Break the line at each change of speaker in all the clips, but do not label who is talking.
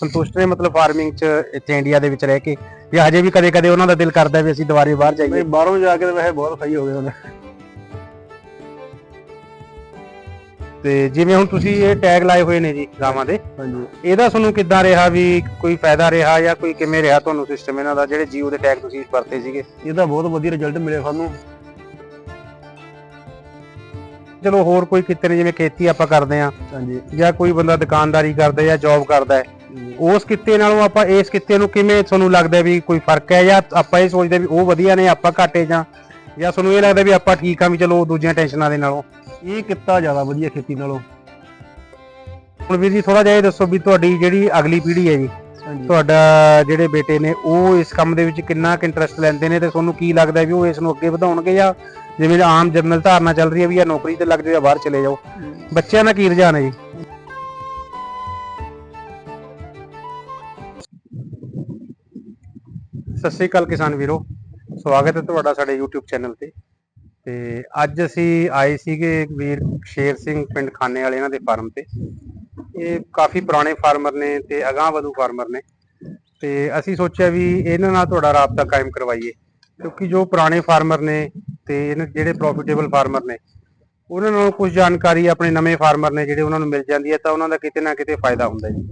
ਸੰਤੁਸ਼ਟ ਨੇ ਮਤਲਬ ਫਾਰਮਿੰਗ 'ਚ ਇੱਥੇ ਇੰਡੀਆ ਦੇ ਵਿੱਚ ਰਹਿ ਕੇ। ਜਾਂ ਹਜੇ ਵੀ ਕਦੇ-ਕਦੇ ਉਹਨਾਂ ਦਾ ਦਿਲ ਕਰਦਾ ਵੀ ਅਸੀਂ ਦੁਬਾਰੇ ਬਾਹਰ ਜਾਈਏ।
ਨਹੀਂ ਬਾਹਰੋਂ ਜਾ ਕੇ ਤਾਂ ਵੈਸੇ ਬਹੁਤ ਸਹੀ ਹੋ ਗਏ ਉਹਨੇ।
ਤੇ ਜਿਵੇਂ ਹੁਣ ਤੁਸੀਂ ਇਹ ਟੈਗ ਲਾਏ ਹੋਏ ਨੇ ਜੀ ਗਾਵਾਂ ਦੇ
ਹਾਂਜੀ।
ਇਹਦਾ ਤੁਹਾਨੂੰ ਕਿੱਦਾਂ ਰਿਹਾ ਵੀ ਕੋਈ ਫਾਇਦਾ ਰਿਹਾ ਜਾਂ ਕੋਈ ਕਿਵੇਂ ਰਿਹਾ ਤੁਹਾਨੂੰ ਸਿਸਟਮ ਇਹਨਾਂ ਦਾ ਜਿਹੜੇ ਜੀਓ ਦੇ ਟੈਗ ਤੁਸੀਂ ਵਰਤੇ ਸੀਗੇ?
ਇਹਦਾ ਬਹੁਤ ਵਧੀਆ ਰਿਜ਼ਲਟ ਮਿਲਿਆ ਸਾਨੂੰ।
ਚਲੋ ਹੋਰ ਕੋਈ ਕਿਤੇ ਨੇ ਜਿਵੇਂ ਖੇਤੀ ਆਪਾਂ ਕਰਦੇ ਆ
ਹਾਂਜੀ।
ਜਾਂ ਕੋਈ ਬੰਦਾ ਦੁਕਾਨਦਾਰੀ ਕਰਦਾ ਜਾਂ ਜੌਬ ਕਰਦਾ ਹੈ। ਉਸ ਕਿੱਤੇ ਨਾਲੋਂ ਆਪਾਂ ਇਸ ਕਿੱਤੇ ਨੂੰ ਕਿਵੇਂ ਤੁਹਾਨੂੰ ਲੱਗਦਾ ਵੀ ਕੋਈ ਫ਼ਰਕ ਹੈ ਜਾਂ ਆਪਾਂ ਇਹ ਸੋਚਦੇ ਵੀ ਉਹ ਵਧੀਆ ਨੇ ਆਪਾਂ ਘਾਟੇ ਜਾਂ ਜਾਂ ਤੁਹਾਨੂੰ ਇਹ ਲੱਗਦਾ ਵੀ ਆਪਾਂ ਠੀਕ ਆ ਵੀ ਚਲੋ ਦੂਜੀਆਂ ਟੈਨਸ਼ਨਾਂ ਦੇ ਨਾਲੋਂ।
ਇਹ ਕਿੱਤਾ ਜ਼ਿਆਦਾ ਵਧੀਆ ਖੇਤੀ ਨਾਲੋਂ।
ਹੁਣ ਵੀਰ ਜੀ ਥੋੜਾ ਜਿਹਾ ਇਹ ਦੱਸੋ ਵੀ ਤੁਹਾਡੀ ਜਿਹੜੀ ਅਗਲੀ ਪੀੜ੍ਹੀ ਹੈ ਜੀ ਤੁਹਾਡਾ ਜਿਹੜੇ ਬੇਟੇ ਨੇ ਉਹ ਇਸ ਕੰਮ ਦੇ ਵਿੱਚ ਕਿੰਨਾ ਕੁ ਇੰਟਰਸਟ ਲੈਂਦੇ ਨੇ ਤੇ ਤੁਹਾਨੂੰ ਕੀ ਲੱਗਦਾ ਵੀ ਉਹ ਇਸ ਨੂੰ ਅੱਗੇ ਵਧਾਉਣਗੇ ਜਾਂ ਜਿਵੇਂ ਆਮ ਜਨਰਲ ਧਾਰਨਾ ਚੱਲ ਰਹੀ ਹੈ ਵੀ ਇਹ ਨੌਕਰੀ ਤੇ ਲੱਗ ਜਾਓ ਜਾਂ ਬਾਹਰ ਚਲੇ ਜਾਓ। ਬੱਚਿਆਂ ਦਾ ਕੀ ਰੁਝਾਨ ਹੈ ਜੀ? ਸਤਿ ਸ੍ਰੀ ਅਕਾਲ ਕਿਸਾਨ ਵੀਰੋ। ਸਵਾਗਤ ਹੈ ਤੁਹਾਡਾ ਸਾਡੇ YouTube ਚੈਨਲ ਤੇ। ਤੇ ਅੱਜ ਅਸੀਂ ਆਏ ਸੀਗੇ ਵੀਰ ਸ਼ੇਰ ਸਿੰਘ ਪਿੰਡ ਖਾਨੇ ਵਾਲੇ ਇਹਨਾਂ ਦੇ ਫਾਰਮ ਤੇ। ਇਹ ਕਾਫੀ ਪੁਰਾਣੇ ਫਾਰਮਰ ਨੇ ਤੇ ਅਗਾਂਹ ਵਧੂ ਫਾਰਮਰ ਨੇ। ਤੇ ਅਸੀਂ ਸੋਚਿਆ ਵੀ ਇਹਨਾਂ ਨਾਲ ਤੁਹਾਡਾ ਰਾਬਤਾ ਕਾਇਮ ਕਰਵਾਈਏ। ਕਿਉਂਕਿ ਜੋ ਪੁਰਾਣੇ ਫਾਰਮਰ ਨੇ ਤੇ ਇਹਨਾਂ ਜਿਹੜੇ ਪ੍ਰੋਫਿਟੇਬਲ ਫਾਰਮਰ ਨੇ, ਉਹਨਾਂ ਨੂੰ ਕੁਝ ਜਾਣਕਾਰੀ ਆਪਣੇ ਨਵੇਂ ਫਾਰਮਰ ਨੇ ਜਿਹੜੇ ਉਹਨਾਂ ਨੂੰ ਮਿਲ ਜਾਂਦੀ ਹੈ ਤਾਂ ਉਹਨਾਂ ਦਾ ਕਿਤੇ ਨਾ ਕਿਤੇ ਫਾਇਦਾ ਹੁੰਦਾ ਜੀ।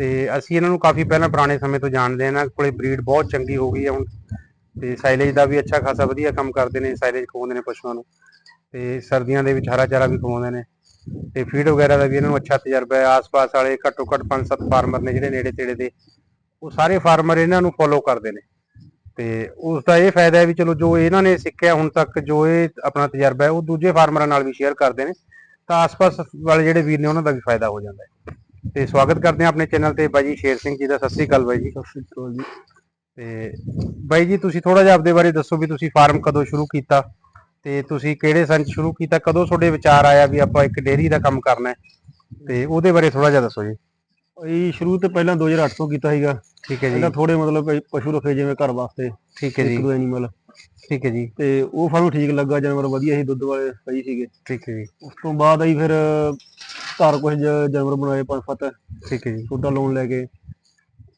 ਤੇ ਅਸੀਂ ਇਹਨਾਂ ਨੂੰ ਕਾਫੀ ਪਹਿਲਾਂ ਪੁਰਾਣੇ ਸਮੇਂ ਤੋਂ ਜਾਣਦੇ ਹਾਂ। ਇਹਨਾਂ ਕੋਲੇ ਬਰੀਡ ਬਹੁਤ ਚੰਗੀ ਹੋ ਗਈ ਹੈ ਹੁਣ। ਤੇ ਸਾਈਲੇਜ ਦਾ ਵੀ ਅੱਛਾ ਖਾਸਾ ਵਧੀਆ ਕੰਮ ਕਰਦੇ ਨੇ ਸਾਈਲੇਜ ਖਵਾਉਂਦੇ ਨੇ ਪਸ਼ੂਆਂ ਨੂੰ। ਤੇ ਸਰਦੀਆਂ ਦੇ ਵਿੱਚ ਹਰਾ ਚਾਰਾ ਵੀ ਖਵਾਉਂਦੇ ਨੇ। ਤੇ ਫੀਡ ਵਗੈਰਾ ਦਾ ਵੀ ਇਹਨਾਂ ਨੂੰ ਅੱਛਾ ਤਜਰਬਾ ਹੈ। ਆਸ-ਪਾਸ ਵਾਲੇ ਘੱਟੋ ਘੱਟ 5-7 ਫਾਰਮਰ ਨੇ ਜਿਹੜੇ ਨੇੜੇ ਤੇੜੇ ਦੇ, ਉਹ ਸਾਰੇ ਫਾਰਮਰ ਇਹਨਾਂ ਨੂੰ ਫੋਲੋ ਕਰਦੇ ਨੇ। ਤੇ ਉਸ ਦਾ ਇਹ ਫਾਇਦਾ ਹੈ ਵੀ ਚਲੋ ਜੋ ਇਹਨਾਂ ਨੇ ਸਿੱਖਿਆ ਹੁਣ ਤੱਕ, ਜੋ ਇਹ ਆਪਣਾ ਤਜਰਬਾ ਹੈ, ਉਹ ਦੂਜੇ ਫਾਰਮਰਾਂ ਨਾਲ ਵੀ ਸ਼ੇਅਰ ਕਰਦੇ ਨੇ। ਤਾਂ ਆਸ-ਪਾਸ ਵਾਲੇ ਜਿਹੜੇ ਵੀਰ ਨੇ ਉਹਨਾਂ ਦਾ ਵੀ ਫਾਇਦਾ ਹੋ ਜਾਂਦਾ ਹੈ। ਤੇ ਸਵਾਗਤ ਕਰਦੇ ਹਾਂ ਆਪਣੇ ਚੈਨਲ ਤੇ ਬਾਈ ਜੀ ਸ਼ੇਰ ਸਿੰਘ ਜੀ ਦਾ। ਸਤਿ ਸ੍ਰੀ ਅਕਾਲ ਬਾਈ ਜੀ।
ਸਤਿ ਸ਼੍ਰੀ ਅਕਾਲ ਜੀ।
ਤੇ ਬਾਈ ਜੀ ਤੁਸੀਂ ਥੋੜਾ ਜਿਹਾ ਆਪਦੇ ਬਾਰੇ ਦੱਸੋ ਵੀ ਤੁਸੀਂ ਫਾਰਮ ਕਦੋਂ ਸ਼ੁਰੂ ਕੀਤਾ ਤੇ ਤੁਸੀਂ ਕਿਹੜੇ ਸੰਨ ਸ਼ੁਰੂ ਕੀਤਾ ਕਦੋਂ ਤੁਹਾਡੇ ਵਿਚਾਰ ਆਇਆ ਵੀ ਆਪਾਂ ਇੱਕ ਡੇਅਰੀ ਦਾ ਕੰਮ ਕਰਨਾ ਹੈ ਤੇ ਉਹਦੇ ਬਾਰੇ ਥੋੜਾ ਜਿਹਾ ਦੱਸੋ ਜੀ।
ਇਹ ਸ਼ੁਰੂ ਤੇ ਪਹਿਲਾਂ 2008 ਤੋਂ ਕੀਤਾ ਸੀਗਾ।
ਠੀਕ ਹੈ ਜੀ।
ਪਹਿਲਾਂ ਥੋੜੇ ਮਤਲਬ ਪਸ਼ੂ ਰੱਖੇ ਜਿਵੇਂ ਘਰ ਵਾਸਤੇ
ਠੀਕ ਹੈ
ਇੱਕ
ਜੀ
ਦੋ ਐਨੀਮਲ
ਠੀਕ ਹੈ ਜੀ।
ਤੇ ਉਹ ਸਾਨੂੰ ਠੀਕ ਲੱਗਾ ਜਾਨਵਰ ਵਧੀਆ ਸੀ ਦੁੱਧ ਵਾਲੇ ਸਹੀ ਸੀਗੇ।
ਠੀਕ ਹੈ ਜੀ।
ਉਸ ਤੋਂ ਬਾਅਦ ਅਸੀਂ ਫਿਰ ਘਰ ਕੁਝ ਜਾਨਵਰ ਬਣਾਏ ਪੰਜ ਸੱਤ
ਠੀਕ ਹੈ ਜੀ।
ਛੋਟਾ ਲੋਨ ਲੈ ਕੇ।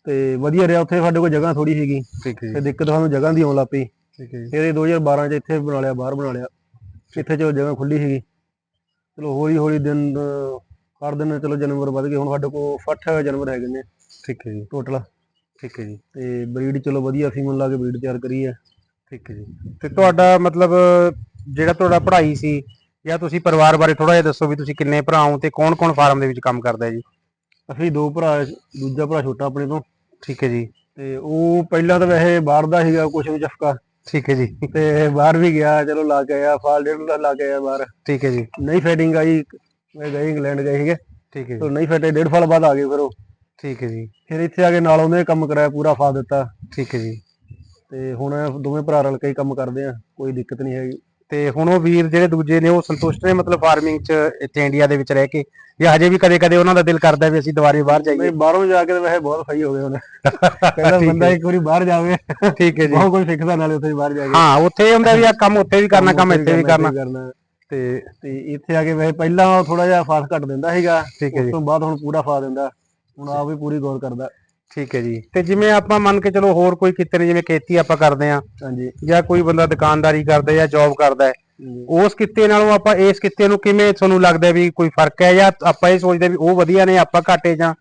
ਤੇ ਵਧੀਆ ਰਿਹਾ ਉੱਥੇ ਸਾਡੇ ਕੋਲ ਜਗ੍ਹਾ ਥੋੜੀ ਸੀਗੀ।
ਠੀਕ ਹੈ
ਤੇ ਦਿੱਕਤ ਸਾਨੂੰ ਜਗ੍ਹਾ ਦੀ ਆਉਣ ਲੱਗ ਪਈ।
ਠੀਕ ਹੈ ਜੀ।
ਫਿਰ ਇਹ 2012 ਚ ਇੱਥੇ ਬਣਾ ਲਿਆ ਬਾਹਰ ਬਣਾ ਲਿਆ। ਇੱਥੇ ਚਲੋ ਜਗ੍ਹਾ ਖੁੱਲੀ ਸੀਗੀ। ਚਲੋ ਹੌਲੀ ਹੌਲੀ ਦਿਨ ਹਰ ਦਿਨ ਚਲੋ ਜਾਨਵਰ ਵੱਧ ਗਏ। ਹੁਣ ਸਾਡੇ ਕੋਲ 60 ਜਾਨਵਰ ਹੈਗੇ ਨੇ
ਠੀਕ ਹੈ ਜੀ।
ਟੋਟਲ
ਠੀਕ ਹੈ ਜੀ।
ਤੇ ਬਰੀਡ ਚਲੋ ਵਧੀਆ ਫੀਮੇਲ ਲਾ ਕੇ ਬਰੀਡ ਤਿਆਰ ਕਰੀ ਹੈ।
ਠੀਕ ਹੈ ਜੀ। ਤੇ ਤੁਹਾਡਾ ਮਤਲਬ ਜਿਹੜਾ ਤੁਹਾਡਾ ਪੜ੍ਹਾਈ ਸੀ ਜਾਂ ਤੁਸੀਂ ਪਰਿਵਾਰ ਬਾਰੇ ਥੋੜਾ ਜਿਹਾ ਦੱਸੋ ਵੀ ਤੁਸੀਂ ਕਿੰਨੇ ਭਰਾ ਹੋ ਤੇ ਕੌਣ-ਕੌਣ ਫਾਰਮ ਦੇ ਵਿੱਚ ਕੰਮ ਕਰਦਾ ਹੈ ਜੀ?
ਅਸੀਂ ਦੋ ਭਰਾ ਦੂਜਾ ਭਰਾ ਛੋਟਾ ਆਪਣੇ ਤੋਂ।
ਠੀਕ ਹੈ ਜੀ।
ਤੇ ਉਹ ਪਹਿਲਾਂ ਤਾਂ ਵੈਸੇ ਬਾਹਰ ਦਾ ਸੀਗਾ ਕੁਛ ਨੂੰ ਚਫਕਾ
ਠੀਕ ਹੈ ਜੀ।
ਤੇ ਬਾਹਰ ਵੀ ਗਿਆ ਚਲੋ ਲਾ ਕੇ ਆਇਆ ਫਾਲ ਡੇਢ ਦਾ ਲਾ ਕੇ ਆਇਆ ਬਾਹਰ।
ਠੀਕ ਹੈ ਜੀ।
ਨਹੀਂ ਫੈਟਿੰਗ ਆਈ ਮੈਂ ਗਏ ਇੰਗਲੈਂਡ ਗਏ ਸੀਗੇ।
ਠੀਕ ਹੈ
ਤੇ
ਜੀ
ਨਹੀਂ ਫੈਟੇ ਡੇਢ ਸਾਲ ਬਾਅਦ ਆ ਗਏ ਫਿਰ ਉਹ।
ਠੀਕ ਹੈ ਜੀ।
ਫਿਰ ਇੱਥੇ ਆ ਕੇ ਨਾਲ ਉਹਨੇ ਕੰਮ ਕਰਾਇਆ ਪੂਰਾ ਫਾ ਦਿੱਤਾ।
ਠੀਕ ਹੈ ਜੀ।
ਤੇ ਹੁਣ ਦੋਵੇਂ ਭਰਾ ਰਲ ਕੇ ਹੀ ਕੰਮ ਕਰਦੇ ਆ ਕੋਈ ਦਿੱਕਤ ਨਹੀਂ ਹੈਗੀ।
ਤੇ ਹੁਣ ਉਹ ਵੀਰ ਜਿਹੜੇ ਦੂਜੇ ਨੇ ਉਹ ਸੰਤੁਸ਼ਟ ਨੇ ਮਤਲਬ ਫਾਰਮਿੰਗ 'ਚ ਇੱਥੇ ਇੰਡੀਆ ਦੇ ਵਿੱਚ ਰਹਿ ਕੇ। ਜਾਂ ਹਜੇ ਵੀ ਕਦੇ-ਕਦੇ ਉਹਨਾਂ ਦਾ ਦਿਲ ਕਰਦਾ ਵੀ ਅਸੀਂ ਦੁਬਾਰੇ ਬਾਹਰ ਜਾਈਏ।
ਨਹੀਂ ਬਾਹਰੋਂ ਜਾ ਕੇ ਤਾਂ ਵੈਸੇ ਬਹੁਤ ਸਹੀ ਹੋ ਗਏ ਉਹਨੇ ਪਹਿਲਾਂ ਬੰਦਾ। ਇੱਕ ਵਾਰੀ ਬਾਹਰ ਜਾਵੇ।
ਠੀਕ ਹੈ ਜੀ।
ਬਹੁਤ ਕੁਝ ਸਿੱਖਦਾ ਨਾਲੇ ਉੱਥੇ ਬਾਹਰ ਜਾ ਕੇ।
ਹਾਂ ਉੱਥੇ ਹੁੰਦਾ ਵੀ ਆ ਕੰਮ ਉੱਥੇ ਵੀ ਕਰਨਾ ਕੰਮ ਇੱਥੇ ਵੀ ਕਰਨਾ ਤੇ
ਤੇ ਇੱਥੇ ਆ ਕੇ ਵੈਸੇ ਪਹਿਲਾਂ ਥੋੜਾ ਜਿਹਾ ਫਾਸ ਘੱਟ ਦਿੰਦਾ ਸੀਗਾ।
ਠੀਕ ਹੈ
ਉਸ ਤੋਂ ਬਾਅਦ ਹੁਣ ਪੂਰਾ ਫਾ ਦਿੰਦਾ। ਹੁਣ ਆਪ ਵੀ ਪੂਰੀ ਗੌਰ ਕਰਦਾ।
ਠੀਕ ਹੈ ਜੀ। ਤੇ ਜਿਵੇਂ ਆਪਾਂ ਮੰਨ ਕੇ ਚਲੋ ਹੋਰ ਕੋਈ ਕਿਤੇ ਨੇ ਜਿਵੇਂ ਖੇਤੀ ਆਪਾਂ ਕਰਦੇ ਆ
ਹਾਂਜੀ।
ਜਾਂ ਕੋਈ ਬੰਦਾ ਦੁਕਾਨਦਾਰੀ ਕਰਦਾ ਜਾਂ ਜੌਬ ਕਰਦਾ ਹੈ ਉਸ ਕਿੱਤੇ ਨਾਲੋਂ ਆਪਾਂ ਇਸ ਕਿੱਤੇ ਨੂੰ ਕਿਵੇਂ ਤੁਹਾਨੂੰ ਲੱਗਦਾ ਵੀ ਕੋਈ ਫ਼ਰਕ ਹੈ ਜਾਂ ਆਪਾਂ ਇਹ ਸੋਚਦੇ ਵੀ ਉਹ ਵਧੀਆ ਨੇ ਆਪਾਂ ਘਾਟੇ ਜਾਂ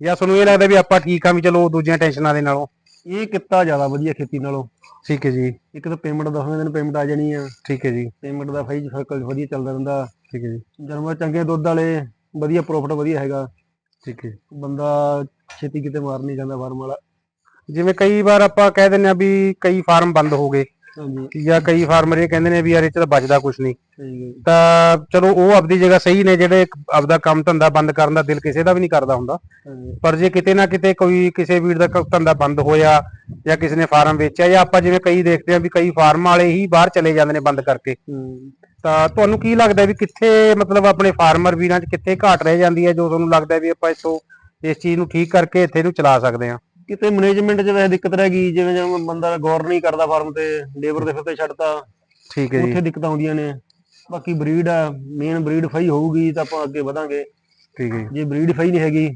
ਜਾਂ ਤੁਹਾਨੂੰ ਇਹ ਲੱਗਦਾ ਵੀ ਆਪਾਂ ਠੀਕ ਆ ਵੀ ਚਲੋ ਦੂਜੀਆਂ ਟੈਨਸ਼ਨਾਂ ਦੇ ਨਾਲੋਂ?
ਇਹ ਕਿੱਤਾ ਜ਼ਿਆਦਾ ਵਧੀਆ ਖੇਤੀ ਨਾਲੋਂ।
ਠੀਕ ਹੈ ਜੀ।
ਇੱਕ ਤਾਂ ਪੇਮੈਂਟ ਦਸਵੇਂ ਦਿਨ ਪੇਮੈਂਟ ਆ ਜਾਣੀ ਆ।
ਠੀਕ ਹੈ ਜੀ।
ਪੇਮੈਂਟ ਦਾ ਫਾਈ ਸਰਕਲ ਵਧੀਆ ਚੱਲਦਾ ਰਹਿੰਦਾ।
ਠੀਕ ਹੈ ਜੀ।
ਜਾਨਵਰ ਚੰਗੇ ਦੁੱਧ ਵਾਲੇ ਵਧੀਆ ਪ੍ਰੋਫਿਟ ਵਧੀਆ ਹੈਗਾ।
ਠੀਕ ਹੈ
ਬੰਦਾ ਛੇਤੀ ਕਿਤੇ ਮਾਰ ਨਹੀਂ ਜਾਂਦਾ ਫਾਰਮ ਵਾਲਾ।
ਜਿਵੇਂ ਕਈ ਵਾਰ ਆਪਾਂ ਕਹਿ ਦਿੰਦੇ ਆ ਵੀ ਕਈ ਫਾਰਮ ਬੰਦ ਹੋ ਗਏ
ਹਾਂਜੀ।
ਜਾਂ ਕਈ ਫਾਰਮਰ ਇਹ ਕਹਿੰਦੇ ਨੇ ਵੀ ਯਾਰ ਇਹ ਚ ਤਾਂ ਬਚਦਾ ਕੁਝ ਨਹੀਂ। ਤਾਂ ਚਲੋ ਉਹ ਆਪਦੀ ਜਗ੍ਹਾ ਸਹੀ ਨੇ ਜਿਹੜੇ ਆਪਦਾ ਕੰਮ ਧੰਦਾ ਬੰਦ ਕਰਨ ਦਾ ਦਿਲ ਕਿਸੇ ਦਾ ਵੀ ਨਹੀਂ ਕਰਦਾ ਹੁੰਦਾ। ਪਰ ਜੇ ਕਿਤੇ ਨਾ ਕਿਤੇ ਕੋਈ ਕਿਸੇ ਵੀਰ ਦਾ ਕ- ਧੰਦਾ ਬੰਦ ਹੋਇਆ ਜਾਂ ਕਿਸੇ ਨੇ ਫਾਰਮ ਵੇਚਿਆ ਜਾਂ ਆਪਾਂ ਜਿਵੇਂ ਕਈ ਦੇਖਦੇ ਆ ਵੀ ਕਈ ਫਾਰਮ ਵਾਲੇ ਹੀ ਬਾਹਰ ਚਲੇ ਜਾਂਦੇ ਨੇ ਬੰਦ ਕਰਕੇ।
ਹੂੰ।
ਤਾਂ ਤੁਹਾਨੂੰ ਕੀ ਲੱਗਦਾ ਵੀ ਕਿੱਥੇ ਮਤਲਬ ਆਪਣੇ ਫਾਰਮਰ ਵੀਰਾਂ 'ਚ ਕਿੱਥੇ ਘਾਟ ਰਹਿ ਜਾਂਦੀ ਹੈ ਜੋ ਤੁਹਾਨੂੰ ਲੱਗਦਾ ਵੀ ਆਪਾਂ ਇਥੋਂ ਇਸ ਚੀਜ਼ ਨੂੰ ਠੀਕ ਕਰਕੇ ਇੱਥੇ ਨੂੰ ਚਲਾ ਸਕਦੇ ਹਾਂ।
ਕਿਤੇ ਮੈਨੇਜਮੈਂਟ 'ਚ ਵੈਸੇ ਦਿੱਕਤ ਰਹਿ ਗਈ ਜਿਵੇਂ ਜਿਵੇਂ ਬੰਦਾ ਗੌਰ ਨਹੀਂ ਕਰਦਾ ਫਾਰਮ ਤੇ ਲੇਬਰ ਦੇ ਫਿਰਤੇ ਛੱਡਤਾ
ਠੀਕ ਹੈ ਜੀ।
ਉੱਥੇ ਦਿੱਕਤਾਂ ਆਉਂਦੀਆਂ ਨੇ। ਬਾਕੀ ਬਰੀਡ ਆ ਮੇਨ ਬਰੀਡ ਫਈ ਹੋਊਗੀ ਤਾਂ ਆਪਾਂ ਅੱਗੇ ਵਧਾਂਗੇ।
ਠੀਕ ਹੈ ਜੀ।
ਬਰੀਡ ਫਈ ਨਹੀਂ ਹੈਗੀ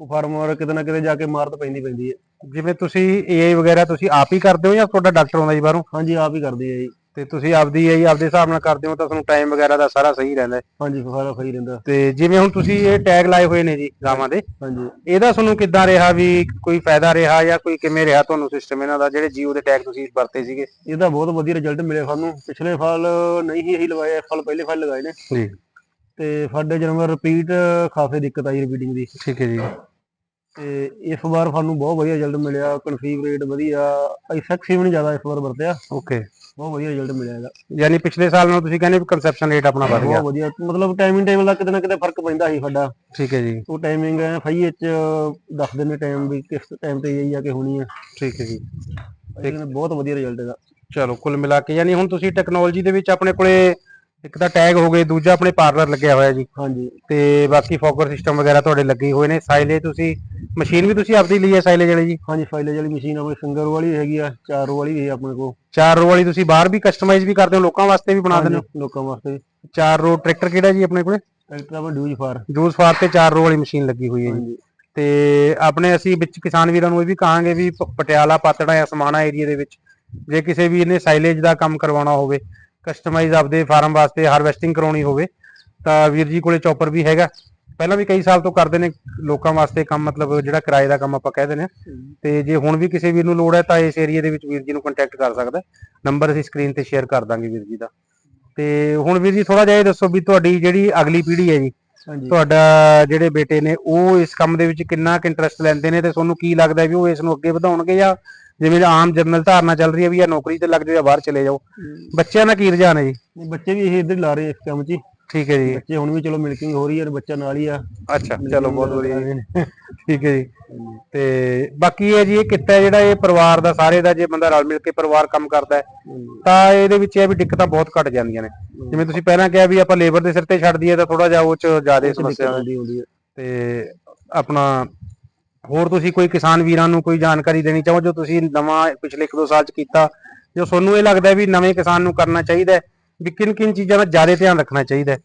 ਉਹ ਫਾਰਮਰ ਕਿਤੇ ਨਾ ਕਿਤੇ ਜਾ ਕੇ ਮਾਰ ਤਾਂ ਪੈਂਦੀ ਪੈਂਦੀ ਹੈ।
ਜਿਵੇਂ ਤੁਸੀਂ ਏਆਈ ਵਗੈਰਾ ਤੁਸੀਂ ਆਪ ਹੀ ਕਰਦੇ ਹੋ ਜਾਂ ਤੁਹਾਡਾ ਡਾਕਟਰ ਆਉਂਦਾ ਜੀ ਬਾਹਰੋਂ?
ਹਾਂਜੀ ਆਪ ਹੀ ਕਰਦੀ ਹੈ ਜੀ।
ਤੇ ਤੁਸੀਂ ਆਪਦੀ ਏਆਈ ਆਪਦੇ ਹਿਸਾਬ ਨਾਲ ਕਰਦੇ ਹੋ ਤਾਂ ਤੁਹਾਨੂੰ ਟਾਈਮ ਵਗੈਰਾ ਦਾ ਸਾਰਾ ਸਹੀ ਰਹਿੰਦਾ ਹੈ।
ਹਾਂਜੀ ਫਾਰਾ ਸਹੀ ਰਹਿੰਦਾ
ਤੇ ਜਿਵੇਂ ਹੁਣ ਤੁਸੀਂ ਇਹ ਟੈਗ ਲਾਏ ਹੋਏ ਨੇ ਜੀ ਗਾਵਾਂ ਦੇ
ਹਾਂਜੀ।
ਇਹਦਾ ਤੁਹਾਨੂੰ ਕਿੱਦਾਂ ਰਿਹਾ ਵੀ ਕੋਈ ਫਾਇਦਾ ਰਿਹਾ ਜਾਂ ਕੋਈ ਕਿਵੇਂ ਰਿਹਾ ਤੁਹਾਨੂੰ ਸਿਸਟਮ ਇਹਨਾਂ ਦਾ ਜਿਹੜੇ ਜੀਓ ਦੇ ਟੈਗ ਤੁਸੀਂ ਵਰਤੇ ਸੀਗੇ?
ਇਹਦਾ ਬਹੁਤ ਵਧੀਆ ਰਿਜ਼ਲਟ ਮਿਲਿਆ ਸਾਨੂੰ। ਪਿਛਲੇ ਸਾਲ ਨਹੀਂ ਹੀ ਇਹੀ ਲਵਾਏ ਇਸ ਸਾਲ ਪਹਿਲੇ ਸਾਲ ਲਗਾਏ ਨੇ।
ਜੀ।
ਤੇ ਸਾਡੇ ਜਨਵਰ ਰਿਪੀਟ ਖਾਸੇ ਦਿੱਕਤ ਆਈ ਰਿਪੀਟਿੰਗ ਦੀ।
ਠੀਕ ਹੈ ਜੀ।
ਤੇ ਇਸ ਵਾਰ ਸਾਨੂੰ ਬਹੁਤ ਵਧੀਆ ਰਿਜ਼ਲਟ ਮਿਲਿਆ ਕਨਫੀਵ ਰੇਟ ਵਧੀਆ ਐਫੈਕਸਿਵ ਨਹੀਂ ਜ਼ਿਆਦਾ ਇਸ ਵਾਰ ਵਰਤਿਆ।
ਓਕੇ
ਬਹੁਤ ਵਧੀਆ ਰਿਜ਼ਲਟ ਮਿਲਿਆ ਇਹਦਾ।
ਯਾਨੀ ਪਿਛਲੇ ਸਾਲ ਨਾਲੋਂ ਤੁਸੀਂ ਕਹਿੰਦੇ ਵੀ ਕਨਸੈਪਸ਼ਨ ਰੇਟ ਆਪਣਾ ਵੱਧ ਗਿਆ।
ਬਹੁਤ ਵਧੀਆ। ਮਤਲਬ ਟਾਈਮਿੰਗ ਟੇਬਲ ਦਾ ਕਿਤੇ ਨਾ ਕਿਤੇ ਫ਼ਰਕ ਪੈਂਦਾ ਸੀ ਸਾਡਾ।
ਠੀਕ ਹੈ ਜੀ।
ਉਹ ਟਾਈਮਿੰਗ ਹੈ ਫਾਈ ਚ ਦੱਸਦੇ ਨੇ ਟਾਈਮ ਵੀ ਕਿਸ ਟਾਈਮ ਤੇ ਇਹ ਆ ਕੇ ਹੋਣੀ ਹੈ
ਠੀਕ ਹੈ ਜੀ।
ਲੇਕਿਨ ਬਹੁਤ ਵਧੀਆ ਰਿਜ਼ਲਟ ਇਹਦਾ।
ਚਲੋ ਕੁੱਲ ਮਿਲਾ ਕੇ ਯਾਨੀ ਹੁਣ ਤੁਸੀਂ ਟੈਕਨੋਲੋਜੀ ਦੇ ਵਿੱਚ ਆਪਣੇ ਕੋਲੇ ਇੱਕ ਤਾਂ ਟੈਗ ਹੋ ਗਏ ਦੂਜਾ ਆਪਣੇ ਪਾਰਲਰ ਲੱਗਿਆ ਹੋਇਆ ਜੀ।
ਹਾਂਜੀ।
ਤੇ ਬਾਕੀ ਫੋਕਰ ਸਿਸਟਮ ਵਗੈਰਾ ਤੁਹਾਡੇ ਲੱਗੇ ਹੋਏ ਨੇ। ਸਾਈਲੇ ਤੁਸੀਂ ਮਸ਼ੀਨ ਵੀ ਤੁਸੀਂ ਆਪਦੀ ਲਈ ਹੈ ਸਾਈਲੇ ਵਾਲੀ ਜੀ?
ਹਾਂਜੀ ਫਾਈਲੇਜ ਵਾਲੀ ਮਸ਼ੀਨ ਆਪਣੇ ਸਿੰਗਰ ਵਾਲੀ ਹੈਗੀ ਆ ਚਾਰ ਰੋ ਵਾਲੀ ਵੀ ਹੈ ਆਪਣੇ ਕੋਲ।
ਚਾਰ ਰੋ ਵਾਲੀ ਤੁਸੀਂ ਬਾਹਰ ਵੀ ਕਸਟਮਾਈਜ਼ ਵੀ ਕਰਦੇ ਹੋ ਲੋਕਾਂ ਵਾਸਤੇ ਵੀ ਬਣਾ ਦਿੰਦੇ ਹੋ?
ਹਾਂਜੀ, ਲੋਕਾਂ ਵਾਸਤੇ।
ਚਾਰ ਰੋ ਟਰੈਕਟਰ ਕਿਹੜਾ ਜੀ ਆਪਣੇ ਕੋਲੇ?
ਟਰੈਕਟਰ ਆਪਣਾ ਡਿਊਜ ਫਾਰ
ਜੂਸ ਫਾਰ ਤੇ ਚਾਰ ਰੋ ਵਾਲੀ ਮਸ਼ੀਨ ਲੱਗੀ ਹੋਈ ਹੈ ਜੀ।
ਹਾਂਜੀ।
ਤੇ ਆਪਣੇ ਅਸੀਂ ਵਿੱਚ ਕਿਸਾਨ ਵੀਰਾਂ ਨੂੰ ਇਹ ਵੀ ਕਹਾਂਗੇ ਵੀ ਪ- ਪਟਿਆਲਾ ਪਾਤੜਾ ਜਾਂ ਸਮਾਣਾ ਏਰੀਆ ਦੇ ਵਿੱਚ ਜੇ ਕਿਸੇ ਵੀਰ ਨੇ ਸਾਈਲੇਜ ਦਾ ਕੰਮ ਕਰਵਾਉਣਾ ਹੋਵੇ ਕਸਟਮਾਈਜ਼ ਆਪਦੇ ਫਾਰਮ ਵਾਸਤੇ ਹਾਰਵੈਸਟਿੰਗ ਕਰਾਉਣੀ ਹੋਵੇ ਤਾਂ ਵੀਰ ਜੀ ਕੋਲੇ ਚੌਪਰ ਵੀ ਹੈਗਾ। ਪਹਿਲਾਂ ਵੀ ਕਈ ਸਾਲ ਤੋਂ ਕਰਦੇ ਨੇ ਲੋਕਾਂ ਵਾਸਤੇ ਕੰਮ ਮਤਲਬ ਜਿਹੜਾ ਕਿਰਾਏ ਦਾ ਕੰਮ ਆਪਾਂ ਕਹਿ ਦਿੰਦੇ ਹਾਂ। ਤੇ ਜੇ ਹੁਣ ਵੀ ਕਿਸੇ ਵੀਰ ਨੂੰ ਲੋੜ ਹੈ ਤਾਂ ਇਸ ਏਰੀਆ ਦੇ ਵਿੱਚ ਵੀਰ ਜੀ ਨੂੰ ਕੰਟੈਕਟ ਕਰ ਸਕਦਾ ਨੰਬਰ ਅਸੀਂ ਸਕਰੀਨ ਤੇ ਸ਼ੇਅਰ ਕਰ ਦਾਂਗੇ ਵੀਰ ਜੀ ਦਾ। ਤੇ ਹੁਣ ਵੀਰ ਜੀ ਥੋੜਾ ਜਿਹਾ ਇਹ ਦੱਸੋ ਵੀ ਤੁਹਾਡੀ ਜਿਹੜੀ ਅਗਲੀ ਪੀੜ੍ਹੀ ਹੈ ਜੀ ਤੁਹਾਡਾ ਜਿਹੜੇ ਬੇਟੇ ਨੇ ਉਹ ਇਸ ਕੰਮ ਦੇ ਵਿੱਚ ਕਿੰਨਾ ਕੁ ਇੰਟਰਸਟ ਲੈਂਦੇ ਨੇ ਤੇ ਤੁਹਾਨੂੰ ਕੀ ਲੱਗਦਾ ਵੀ ਉਹ ਇਸ ਨੂੰ ਅੱਗੇ ਵਧਾਉਣਗੇ ਜਾਂ ਜਿਵੇਂ ਆਮ ਜਨਰਲ ਧਾਰਨਾ ਚੱਲ ਰਹੀ ਹੈ ਵੀ ਇਹ ਨੌਕਰੀ ਤੇ ਲੱਗ ਜਾਓ ਜਾਂ ਬਾਹਰ ਚਲੇ ਜਾਓ। ਬੱਚਿਆਂ ਦਾ ਕੀ ਰੁਝਾਨ ਹੈ ਜੀ?
ਨਹੀਂ, ਬੱਚੇ ਵੀ ਇਹ ਇੱਧਰ ਲਾ ਰਹੇ ਇਸ ਕੰਮ 'ਚ ਹੀ।
ਠੀਕ ਹੈ ਜੀ।
ਬੱਚੇ ਹੁਣ ਵੀ ਚਲੋ ਮਿਲਕਿੰਗ ਹੋ ਰਹੀ ਹੈ ਬੱਚਾ ਨਾਲ ਹੀ ਆ।
ਅੱਛਾ ਚਲੋ ਬਹੁਤ ਵਧੀਆ ਜੀ। ਠੀਕ ਹੈ ਜੀ। ਤੇ ਬਾਕੀ ਇਹ ਜੀ ਇਹ ਕਿੱਤਾ ਜਿਹੜਾ ਇਹ ਪਰਿਵਾਰ ਦਾ ਸਾਰੇ ਦਾ ਜੇ ਬੰਦਾ ਰਲ ਮਿਲ ਕੇ ਪਰਿਵਾਰ ਕੰਮ ਕਰਦਾ ਹੈ ਤਾਂ ਇਹਦੇ ਵਿੱਚ ਇਹ ਵੀ ਦਿੱਕਤਾਂ ਬਹੁਤ ਘਟ ਜਾਂਦੀਆਂ ਨੇ। ਜਿਵੇਂ ਤੁਸੀਂ ਪਹਿਲਾਂ ਕਿਹਾ ਵੀ ਆਪਾਂ ਲੇਬਰ ਦੇ ਸਿਰ ਤੇ ਛੱਡ ਦਈਏ ਤਾਂ ਥੋੜਾ ਜਿਹਾ ਉਹ ਚ ਜ਼ਿਆਦਾ ਸਮੱਸਿਆ ਹੈ।
ਆਉਂਦੀ ਹੁੰਦੀ ਹੈ।
ਤੇ ਆਪਣਾ ਹੋਰ ਤੁਸੀਂ ਕੋਈ ਕਿਸਾਨ ਵੀਰਾਂ ਨੂੰ ਕੋਈ ਜਾਣਕਾਰੀ ਦੇਣੀ ਚਾਹੋ ਜੋ ਤੁਸੀਂ ਨਵਾਂ ਪਿਛਲੇ 1-2 ਸਾਲ ਚ ਕੀਤਾ ਜੋ ਤੁਹਾਨੂੰ ਇਹ ਲੱਗਦਾ ਵੀ ਨਵੇਂ ਕਿਸਾਨ ਨੂੰ ਕਰਨਾ ਚਾਹੀਦਾ ਵੀ ਕਿਨ ਕਿਨ ਚੀਜ਼ਾਂ ਦਾ ਜ਼ਿਆਦਾ ਧਿਆਨ ਰੱਖਣਾ ਚਾਹੀਦਾ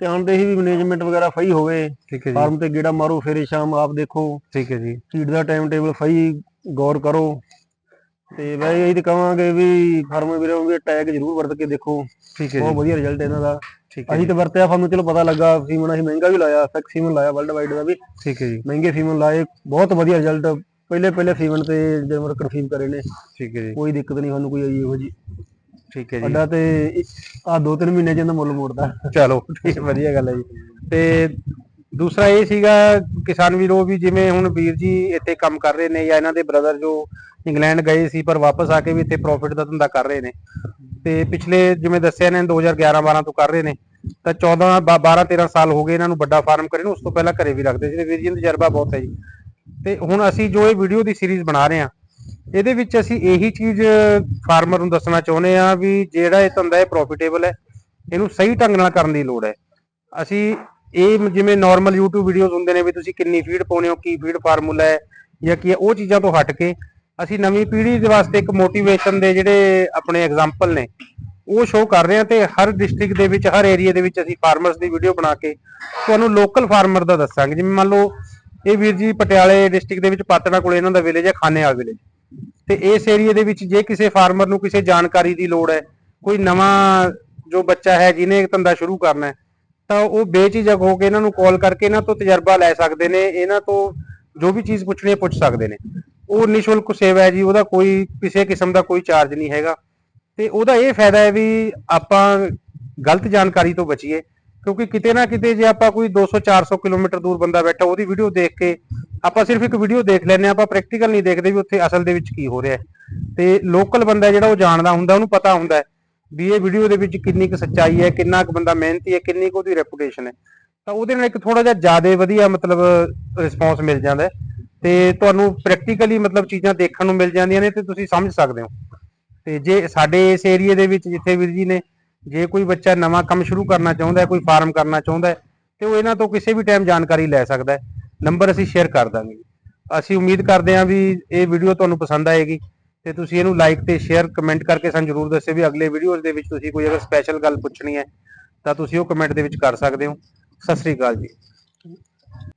ਧਿਆਨ ਦੇ ਹੀ ਵੀ ਮੈਨੇਜਮੈਂਟ ਵਗੈਰਾ ਸਹੀ ਹੋਵੇ
ਠੀਕ ਹੈ ਜੀ।
ਫਾਰਮ ਤੇ ਗੇੜਾ ਮਾਰੋ ਫਿਰ ਸ਼ਾਮ ਆਪ ਦੇਖੋ।
ਠੀਕ ਹੈ ਜੀ।
ਫੀਡ ਦਾ ਟਾਈਮ ਟੇਬਲ ਸਹੀ ਗੌਰ ਕਰੋ। ਤੇ ਮੈਂ ਇਹੀ ਤੇ ਕਹਾਂਗੇ ਵੀ ਫਾਰਮ ਵੀਰੋ ਵੀ ਟੈਗ ਜ਼ਰੂਰ ਵਰਤ ਕੇ ਦੇਖੋ।
ਠੀਕ ਹੈ
ਬਹੁਤ ਵਧੀਆ ਰਿਜ਼ਲਟ ਇਹਨਾਂ ਦਾ।
ਠੀਕ ਹੈ
ਅਸੀਂ ਤੇ ਵਰਤਿਆ ਸਾਨੂੰ ਚਲੋ ਪਤਾ ਲੱਗਾ ਸੀਮਨ ਅਸੀਂ ਮਹਿੰਗਾ ਵੀ ਲਾਇਆ ਫੈਕ ਸੀਮਨ ਲਾਇਆ ਵਰਲਡ ਵਾਈਡ ਦਾ ਵੀ।
ਠੀਕ ਹੈ ਜੀ।
ਮਹਿੰਗੇ ਸੀਮਨ ਲਾਏ ਬਹੁਤ ਵਧੀਆ ਰਿਜ਼ਲਟ ਪਹਿਲੇ ਪਹਿਲੇ ਸੀਮਨ ਤੇ ਜਨਵਰ ਕਨਫੀਮ ਕਰੇ ਨੇ।
ਠੀਕ ਹੈ ਜੀ।
ਕੋਈ ਦਿੱਕਤ ਨਹੀਂ ਸਾਨੂੰ ਕੋਈ ਆਈ ਇਹੋ ਜੀ
ਠੀਕ ਹੈ ਜੀ।
ਅੱਡਾ ਤੇ ਆ ਦੋ ਤਿੰਨ ਮਹੀਨੇ ਇਹਦਾ ਮੁੱਲ ਮੋੜਦਾ।
ਚਲੋ ਠੀਕ ਵਧੀਆ ਗੱਲ ਹੈ ਜੀ। ਤੇ ਦੂਸਰਾ ਇਹ ਸੀਗਾ ਕਿਸਾਨ ਵੀਰੋ ਵੀ ਜਿਵੇਂ ਹੁਣ ਵੀਰ ਜੀ ਇੱਥੇ ਕੰਮ ਕਰ ਰਹੇ ਨੇ ਜਾਂ ਇਹਨਾਂ ਦੇ ਬ੍ਰਦਰ ਜੋ ਇੰਗਲੈਂਡ ਗਏ ਸੀ ਪਰ ਵਾਪਸ ਆ ਕੇ ਵੀ ਇੱਥੇ ਪ੍ਰੋਫਿਟ ਦਾ ਧੰਦਾ ਕਰ ਰਹੇ ਨੇ। ਤੇ ਪਿਛਲੇ ਜਿਵੇਂ ਦੱਸਿਆ ਨੇ 2011 12 ਤੋਂ ਕਰ ਰਹੇ ਨੇ, ਤਾਂ 14 12 13 ਸਾਲ ਹੋ ਗਏ ਇਹਨਾਂ ਨੂੰ ਵੱਡਾ ਫਾਰਮ ਕਰੇ ਨੂੰ, ਉਸ ਤੋਂ ਪਹਿਲਾਂ ਘਰੇ ਵੀ ਰੱਖਦੇ ਸੀ ਵੀਰ ਜੀ ਦਾ ਤਜਰਬਾ ਬਹੁਤ ਹੈ ਜੀ। ਤੇ ਹੁਣ ਅਸੀਂ ਜੋ ਇਹ ਵੀਡੀਓ ਦੀ ਸੀਰੀਜ਼ ਬਣਾ ਰਹੇ ਹਾਂ, ਇਹਦੇ ਵਿੱਚ ਅਸੀਂ ਇਹੀ ਚੀਜ਼ ਫਾਰਮਰ ਨੂੰ ਦੱਸਣਾ ਚਾਹੁੰਦੇ ਆ ਵੀ ਜਿਹੜਾ ਇਹ ਧੰਦਾ ਹੈ ਪ੍ਰੋਫਿਟੇਬਲ ਹੈ, ਇਹਨੂੰ ਸਹੀ ਢੰਗ ਨਾਲ ਕਰਨ ਦੀ ਲੋੜ ਹੈ। ਅਸੀਂ ਇਹ ਜਿਵੇਂ ਨਾਰਮਲ YouTube ਵੀਡੀਓਜ਼ ਹੁੰਦੇ ਨੇ ਵੀ ਤੁਸੀਂ ਕਿੰਨੀ ਫੀਡ ਪਾਉਨੇ ਹੋ, ਕੀ ਫੀਡ ਫਾਰਮੂਲਾ ਹੈ, ਜਾਂ ਕੀ ਹੈ, ਉਹ ਚੀਜ਼ਾਂ ਤੋਂ ਹਟ ਕੇ ਅਸੀਂ ਨਵੀਂ ਪੀੜ੍ਹੀ ਦੇ ਵਾਸਤੇ ਇੱਕ ਮੋਟੀਵੇਸ਼ਨ ਦੇ ਜਿਹੜੇ ਆਪਣੇ ਐਗਜ਼ਾਮਪਲ ਨੇ, ਉਹ ਸ਼ੋਅ ਕਰ ਰਹੇ ਹਾਂ ਤੇ ਹਰ ਡਿਸਟ੍ਰਿਕਟ ਦੇ ਵਿੱਚ, ਹਰ ਏਰੀਆ ਦੇ ਵਿੱਚ ਅਸੀਂ ਫਾਰਮਰਸ ਦੀ ਵੀਡੀਓ ਬਣਾ ਕੇ ਤੁਹਾਨੂੰ ਲੋਕਲ ਫਾਰਮਰ ਦਾ ਦੱਸਾਂਗੇ। ਜਿਵੇਂ ਮੰਨ ਲਓ, ਇਹ ਵੀਰ ਜੀ ਪਟਿਆਲੇ ਡਿਸਟ੍ਰਿਕਟ ਦੇ ਵਿੱਚ ਪਾਤੜਾ ਕੋਲੇ ਇਹਨਾਂ ਦਾ ਵਿਲੇਜ ਹੈ ਖਾਨੇਵਾਲ ਵਿਲੇਜ ਤੇ ਇਸ ਏਰੀਆ ਦੇ ਵਿੱਚ ਜੇ ਕਿਸੇ ਫਾਰਮਰ ਨੂੰ ਕਿਸੇ ਜਾਣਕਾਰੀ ਦੀ ਲੋੜ ਹੈ, ਕੋਈ ਨਵਾਂ ਜੋ ਬੱਚਾ ਹੈ ਜਿਹਨੇ ਧੰਦਾ ਸ਼ੁਰੂ ਕਰਨਾ ਹੈ, ਤਾਂ ਉਹ ਬੇਝਿਜਕ ਹੋ ਕੇ ਇਹਨਾਂ ਨੂੰ ਕਾਲ ਕਰਕੇ ਇਹਨਾਂ ਤੋਂ ਤਜਰਬਾ ਲੈ ਸਕਦੇ ਨੇ, ਇਹਨਾਂ ਤੋਂ ਜੋ ਵੀ ਚੀਜ਼ ਪੁੱਛਣੀ ਹੈ ਪੁੱਛ ਸਕਦੇ ਨੇ। ਉਹ ਨਿਸ਼ੁਲਕ ਸੇਵਾ ਹੈ ਜੀ, ਉਹਦਾ ਕੋਈ ਕਿਸੇ ਕਿਸਮ ਦਾ ਕੋਈ ਚਾਰਜ ਨਹੀਂ ਹੈਗਾ। ਤੇ ਉਹਦਾ ਇਹ ਫਾਇਦਾ ਹੈ ਵੀ ਆਪਾਂ ਗਲਤ ਜਾਣਕਾਰੀ ਤੋਂ ਬਚੀਏ, ਕਿਉਂਕਿ ਕਿਤੇ ਨਾ ਕਿਤੇ ਜੇ ਆਪਾਂ ਕੋਈ 200 400 ਕਿਲੋਮੀਟਰ ਦੂਰ ਬੰਦਾ ਬੈਠਾ, ਉਹਦੀ ਵੀਡੀਓ ਦੇਖ ਕੇ ਆਪਾਂ ਸਿਰਫ ਇੱਕ ਵੀਡੀਓ ਦੇਖ ਲੈਂਦੇ ਹਾਂ, ਆਪਾਂ ਪ੍ਰੈਕਟੀਕਲ ਨਹੀਂ ਦੇਖਦੇ ਵੀ ਉੱਥੇ ਅਸਲ ਦੇ ਵਿੱਚ ਕੀ ਹੋ ਰਿਹਾ ਹੈ। ਤੇ ਲੋਕਲ ਬੰਦਾ ਜਿਹੜਾ ਉਹ ਜਾਣਦਾ ਹੁੰਦਾ, ਉਹਨੂੰ ਪਤਾ ਹੁੰਦਾ ਵੀ ਇਹ ਵੀਡੀਓ ਦੇ ਵਿੱਚ ਕਿੰਨੀ ਕੁ ਸੱਚਾਈ ਹੈ, ਕਿੰਨਾ ਕੁ ਬੰਦਾ ਮਿਹਨਤੀ ਹੈ, ਕਿੰਨੀ ਕੁ ਉਹਦੀ ਰੈਪੂਟੇਸ਼ਨ ਹੈ। ਤਾਂ ਉਹਦੇ ਨਾਲ ਇੱਕ ਥੋੜਾ ਜਿਹਾ ਜ਼ਿਆਦਾ ਵਧੀਆ ਮਤਲਬ ਰਿਸਪੌਂਸ ਮਿਲ ਜਾਂਦਾ ਹੈ। ਤੇ ਤੁਹਾਨੂੰ ਪ੍ਰੈਕਟੀਕਲੀ ਮਤਲਬ ਚੀਜ਼ਾਂ ਦੇਖਣ ਨੂੰ ਮਿਲ ਜਾਂਦੀਆਂ ਨੇ ਤੇ ਤੁਸੀਂ ਸਮਝ ਸਕਦੇ ਹੋ। ਤੇ ਜੇ ਸਾਡੇ ਇਸ ਏਰੀਆ ਦੇ ਵਿੱਚ ਜਿੱਥੇ ਵੀਰ ਜੀ ਨੇ ਜੇ ਕੋਈ ਬੱਚਾ ਨਵਾਂ ਕੰਮ ਸ਼ੁਰੂ ਕਰਨਾ ਚਾਹੁੰਦਾ ਹੈ, ਕੋਈ ਫਾਰਮ ਕਰਨਾ ਚਾਹੁੰਦਾ ਹੈ, ਤੇ ਉਹ ਇਹਨਾਂ ਤੋਂ ਕਿਸੇ ਵੀ ਟਾਈਮ ਜਾਣਕਾਰੀ ਲੈ ਸਕਦਾ ਹੈ। ਨੰਬਰ ਅਸੀਂ ਸ਼ੇਅਰ ਕਰ ਦਾਂਗੇ। ਅਸੀਂ ਉਮੀਦ ਕਰਦੇ ਹਾਂ ਵੀ ਇਹ ਵੀਡੀਓ ਤੁਹਾਨੂੰ ਪਸੰਦ ਆਏਗੀ। ਤੇ ਤੁਸੀਂ ਇਹਨੂੰ ਲਾਈਕ ਤੇ ਸ਼ੇਅਰ ਕਮੈਂਟ ਕਰਕੇ ਸਾਨੂੰ ਜਰੂਰ ਦੱਸਿਓ ਵੀ ਅਗਲੇ ਵੀਡੀਓਜ਼ ਦੇ ਵਿੱਚ ਤੁਸੀਂ ਕੋਈ ਅਗਰ ਸਪੈਸ਼ਲ ਗੱਲ ਪੁੱਛਣੀ ਹੈ, ਤਾਂ ਤੁਸੀਂ ਉਹ ਕਮੈਂਟ ਦੇ ਵਿੱਚ ਕਰ ਸਕਦੇ ਹੋ। ਸਤਿ ਸ੍ਰੀ ਅਕਾਲ ਜੀ।